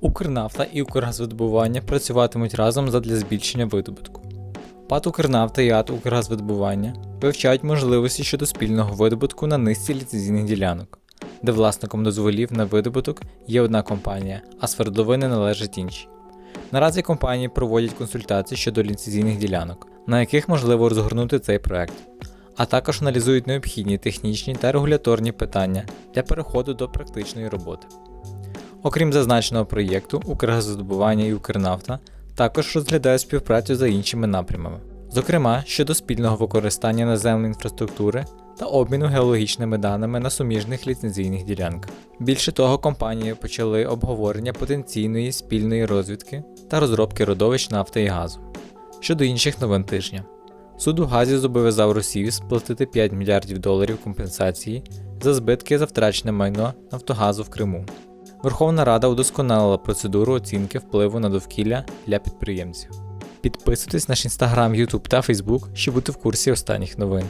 Укрнафта і Укргазвидобування працюватимуть разом задля збільшення видобутку. ПАТ Укрнафта і АТ Укргазвидобування вивчають можливості щодо спільного видобутку на низці ліцензійних ділянок, де власником дозволів на видобуток є одна компанія, а свердловини належать іншій. Наразі компанії проводять консультації щодо ліцензійних ділянок, на яких можливо розгорнути цей проект, а також аналізують необхідні технічні та регуляторні питання для переходу до практичної роботи. Окрім зазначеного проєкту, Укргазвидобування і Укрнафта також розглядають співпрацю за іншими напрямами, зокрема щодо спільного використання наземної інфраструктури та обміну геологічними даними на суміжних ліцензійних ділянках. Більше того, компанії почали обговорення потенційної спільної розвідки та розробки родовищ нафти і газу. Щодо інших новин тижня, суд у Газі зобов'язав Росію сплатити 5 мільярдів доларів компенсації за збитки за втрачене майно Нафтогазу в Криму. Верховна Рада удосконалила процедуру оцінки впливу на довкілля для підприємців. Підписуйтесь на наш інстаграм, Ютуб та Фейсбук, щоб бути в курсі останніх новин.